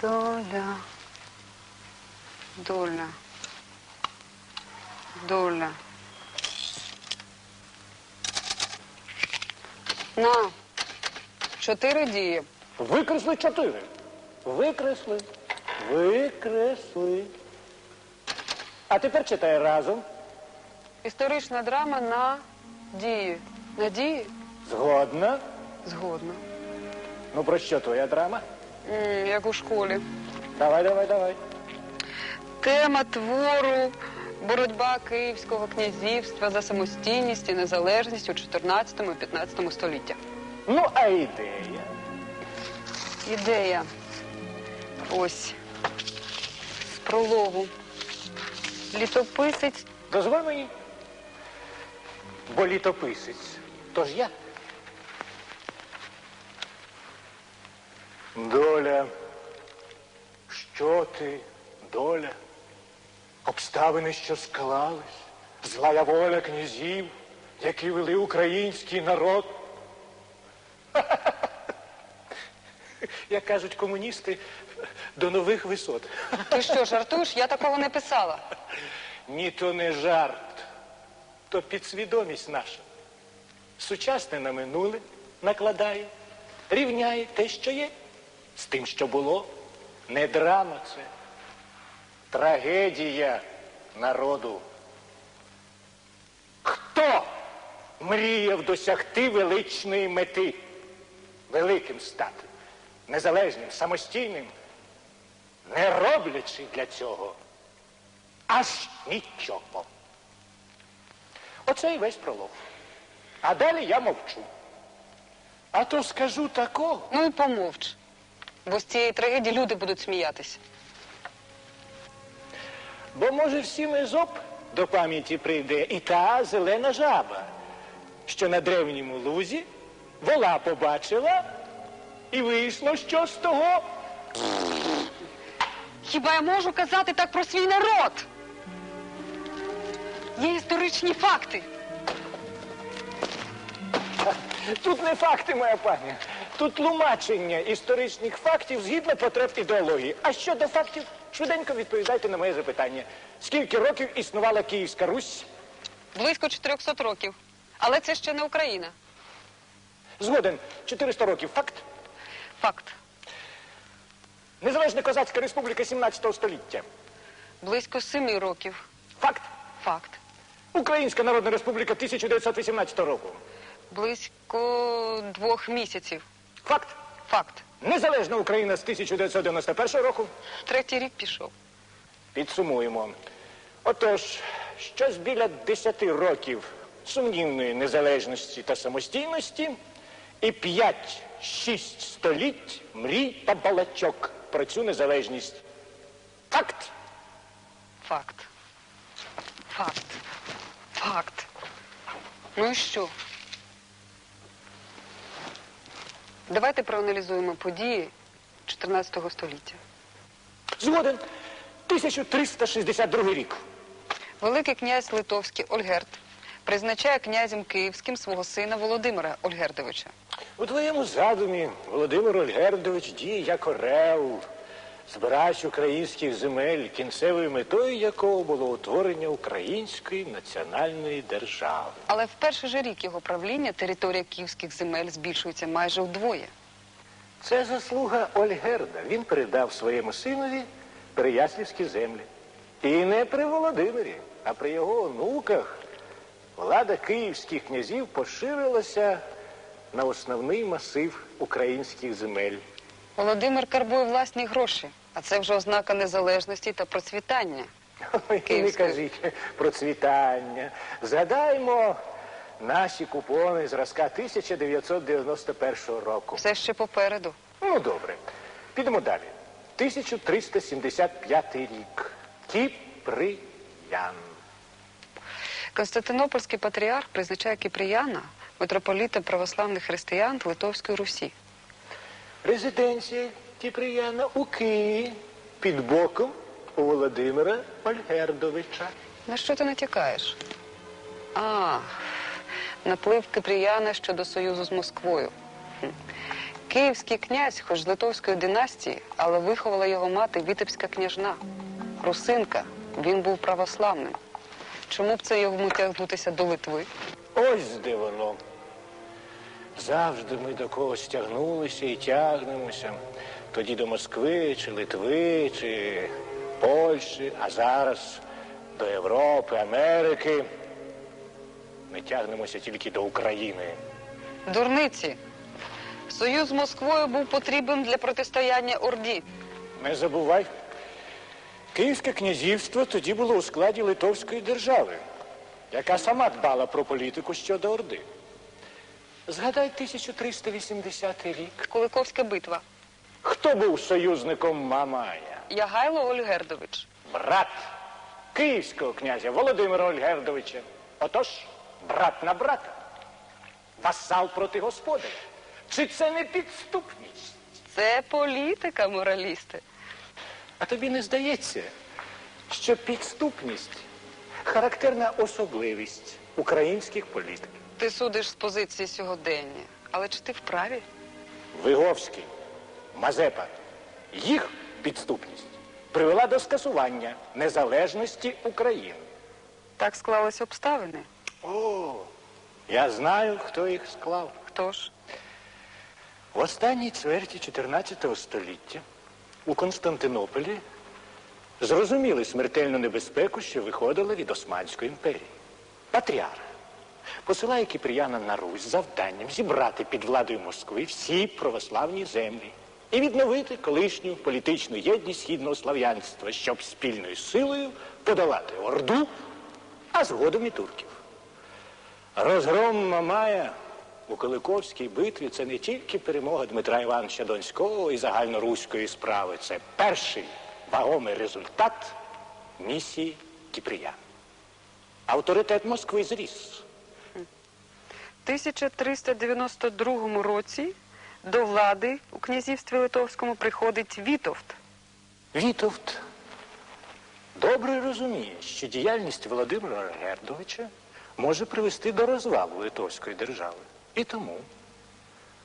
доля, доля, доля. На, чотири дії. Викресли чотири. Викресли. Викресли. А тепер читай разом. Історична драма на дії. На дії? Згодна. Згодна. Ну про що твоя драма? М, як у школі. Давай, давай, давай. Тема твору боротьба Київського князівства за самостійність і незалежність у 14-15 століттях. Ну, а ідея. Ідея. Ось. З прологу. Літописець Дозволь мені. Бо літописець. Тож я. Доля. Що ти, доля? Обставини, що склались, злая воля князів, які вели український народ. Як кажуть комуністи, до нових висот. Ти що, жартуєш? Я такого не писала. Ні, то не жарт, то підсвідомість наша. Сучасне на минуле накладає, рівняє те, що є, з тим, що було. Не драма це. Трагедія народу. Хто мріяв досягти величної мети? Великим стати, незалежним, самостійним, не роблячи для цього аж нічого. Оце і весь пролог. А далі я мовчу. А то скажу такого. Ну і помовч. Бо з цієї трагедії люди будуть сміятися. Бо може всім езоп до пам'яті прийде і та зелена жаба, що на древньому лузі вола побачила, і вийшло що з того. Хіба я можу казати так про свій народ? Є історичні факти. Тут не факти, моя пані. Тут тлумачення історичних фактів згідно потреб ідеології. А щодо фактів, швиденько відповідайте на моє запитання. Скільки років існувала Київська Русь? Близько 400 років. Але це ще не Україна. Згоден, 400 років. Факт. Факт. Незалежна Козацька Республіка 17 століття. Близько 7 років. Факт. Факт. Українська Народна Республіка 1918 року. Близько двох місяців. Факт. Факт. Незалежна Україна з 1991 року. Третій рік пішов. Підсумуємо. Отож, щось біля 10 років сумнівної незалежності та самостійності і 5-6 століть мрій та балачок про цю незалежність. Факт. Факт. Факт. Факт. Ну і що? Давайте проаналізуємо події 14 століття. Згоден. 1362 рік. Великий князь Литовський Ольгерд призначає князем Київським свого сина Володимира Ольгердовича. У твоєму задумі Володимир Ольгердович діє як орел, збирач українських земель, кінцевою метою якого було утворення української національної держави. Але в перший же рік його правління територія київських земель збільшується майже вдвоє. Це заслуга Ольгерда. Він передав своєму синові переяслівські землі. І не при Володимирі, а при його онуках влада київських князів поширилася на основний масив українських земель. Володимир карбує власні гроші, а це вже ознака незалежності та процвітання. Ой, не Київської. кажіть про цвітання. Згадаймо наші купони зразка 1991 року. Все ще попереду. Ну, добре. Підемо далі. 1375 рік. Кіприян. Константинопольський патріарх призначає Кіприяна митрополітом православних християн Литовської Русі. Резиденція Кіприяна у Києві під боком у Володимира Ольгердовича. На що ти натякаєш? А, наплив Киприяна щодо союзу з Москвою. Хм. Київський князь, хоч з литовської династії, але виховала його мати Вітебська княжна. Русинка, він був православним. Чому б це йому тягнутися до Литви? Ось де воно. Завжди ми до когось тягнулися і тягнемося. Тоді до Москви, чи Литви, чи Польщі, а зараз до Європи, Америки. Ми тягнемося тільки до України. Дурниці. Союз з Москвою був потрібен для протистояння Орді. Не забувай, Київське князівство тоді було у складі Литовської держави, яка сама дбала про політику щодо Орди. Згадай 1380 рік. Куликовська битва. Хто був союзником Мамая? Ягайло Ольгердович. Брат київського князя Володимира Ольгердовича. Отож, брат на брата. Васал проти господаря. Чи це не підступність? Це політика, моралісти. А тобі не здається, що підступність характерна особливість українських політиків? Ти судиш з позиції сьогодення. Але чи ти вправі? Виговський, Мазепа, їх підступність привела до скасування незалежності України. Так склались обставини. О, я знаю, хто їх склав. Хто ж? В останній чверті 14 століття у Константинополі зрозуміли смертельну небезпеку, що виходила від Османської імперії. Патріарх посилає кіприяна на Русь завданням зібрати під владою Москви всі православні землі і відновити колишню політичну єдність східного слав'янства, щоб спільною силою подолати Орду, а згодом і турків. Розгром Мамая у Куликовській битві це не тільки перемога Дмитра Івановича Донського і загальноруської справи, це перший вагомий результат місії Кіприян. Авторитет Москви зріс. В 1392 році до влади у князівстві Литовському приходить Вітовт. Вітовт добре розуміє, що діяльність Володимира Гердовича може привести до розвалу Литовської держави. І тому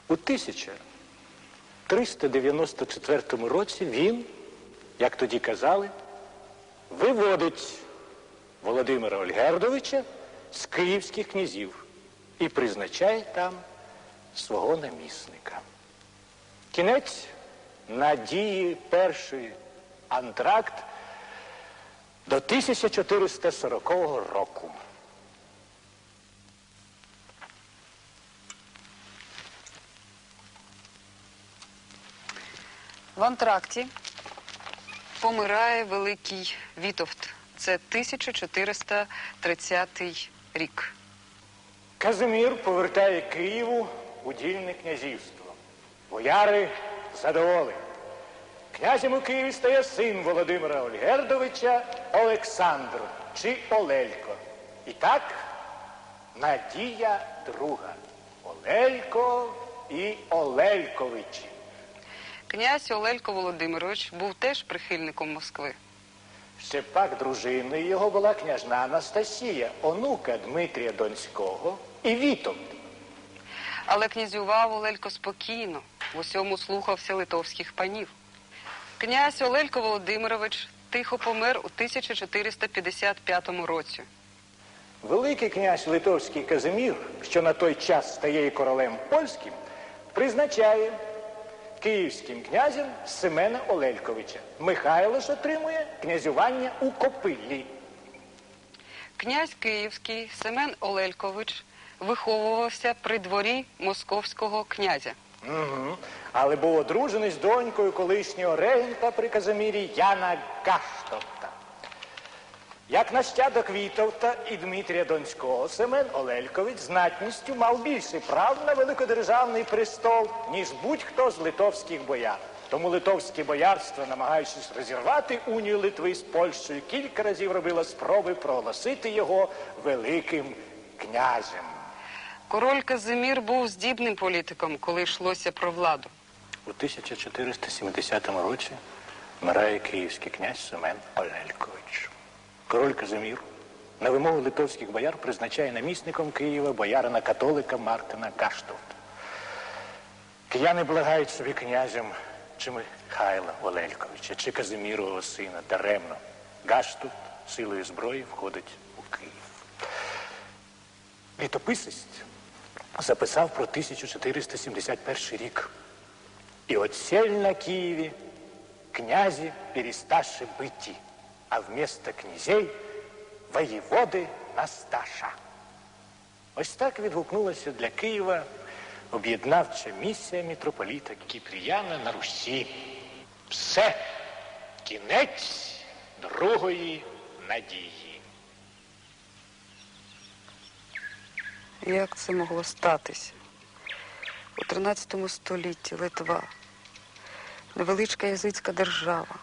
у 1394 році він, як тоді казали, виводить Володимира Ольгердовича з київських князів і призначає там свого намісника. Кінець надії перший антракт до 1440 року. В антракті помирає великий Вітовт. Це 1430 рік. Казимір повертає Києву удільне князівство. Бояри задоволені. Князем у Києві стає син Володимира Ольгердовича Олександр чи Олелько. І так, Надія друга. Олелько і Олельковичі. Князь Олелько Володимирович був теж прихильником Москви. Ще пак дружиною його була княжна Анастасія, онука Дмитрія Донського і Вітовт. Але князював Олелько спокійно, в усьому слухався литовських панів. Князь Олелько Володимирович тихо помер у 1455 році. Великий князь Литовський Казимір, що на той час стає і королем польським, призначає київським князем Семена Олельковича. Михайло ж отримує князювання у Копиллі. Князь Київський Семен Олелькович виховувався при дворі московського князя. Угу. Але був одружений з донькою колишнього регента при Казимірі Яна Гаштовта. Як нащадок Вітовта і Дмитрія Донського, Семен Олелькович знатністю мав більше прав на великодержавний престол, ніж будь-хто з литовських бояр. Тому литовське боярство, намагаючись розірвати унію Литви з Польщею, кілька разів робило спроби проголосити його великим князем. Король Казимір був здібним політиком, коли йшлося про владу. У 1470 році вмирає київський князь Семен Олелькович. Король Казимір на вимогу литовських бояр призначає намісником Києва боярина католика Мартина Каштовта. Кияни благають собі князям чи Михайла Олельковича, чи Казимірового сина даремно. Гаш силою зброї входить у Київ. Літописець записав про 1471 рік. И отсель на Киеве князи пересташи быти, а вместо князей воєводи Насташа. Ось так відгукнулася для Києва об'єднавча місія митрополіта Кіпріяна на Русі. Все, кінець другої надії. Як це могло статися? У 13 столітті Литва, невеличка язицька держава,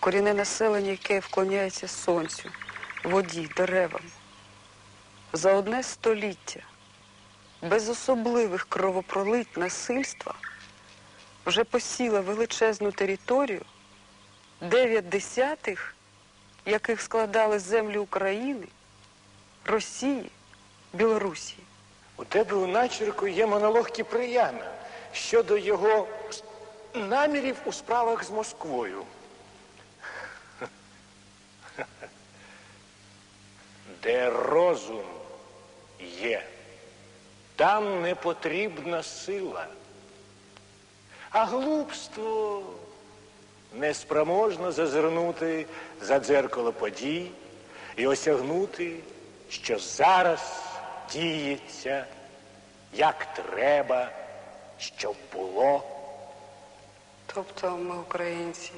корінне населення, яке вклоняється сонцю, воді, деревам. За одне століття, без особливих кровопролить насильства, вже посіла величезну територію, дев'ять десятих, яких складали землі України, Росії, Білорусі. У тебе у начерку є монолог Кіприяна щодо його намірів у справах з Москвою. Де розум є, там не потрібна сила. А глупство неспроможно зазирнути за дзеркало подій і осягнути, що зараз діється, як треба, щоб було. Тобто ми, українці,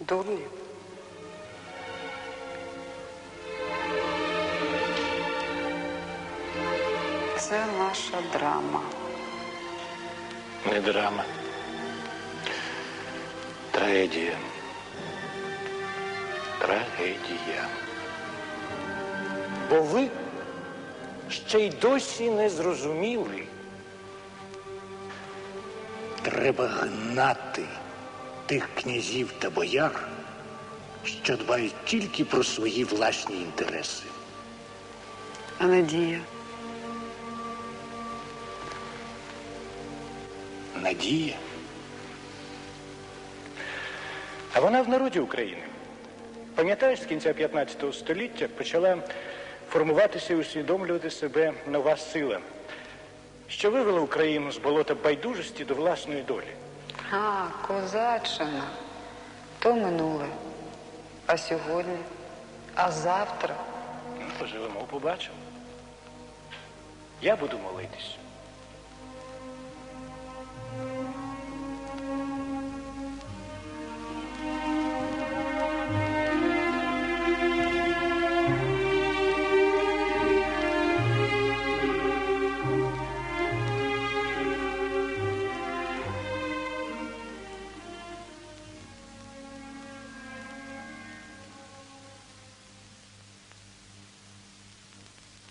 дурні. Це наша драма. Не драма. Трагедія. Трагедія. Бо ви ще й досі не зрозуміли. Треба гнати тих князів та бояр, що дбають тільки про свої власні інтереси. А надія. Надія. А вона в народі України. Пам'ятаєш, з кінця 15 століття почала формуватися і усвідомлювати себе нова сила, що вивела Україну з болота байдужості до власної долі. А, козаччина. То минуле. А сьогодні? А завтра? Ну, поживемо, побачимо. Я буду молитись.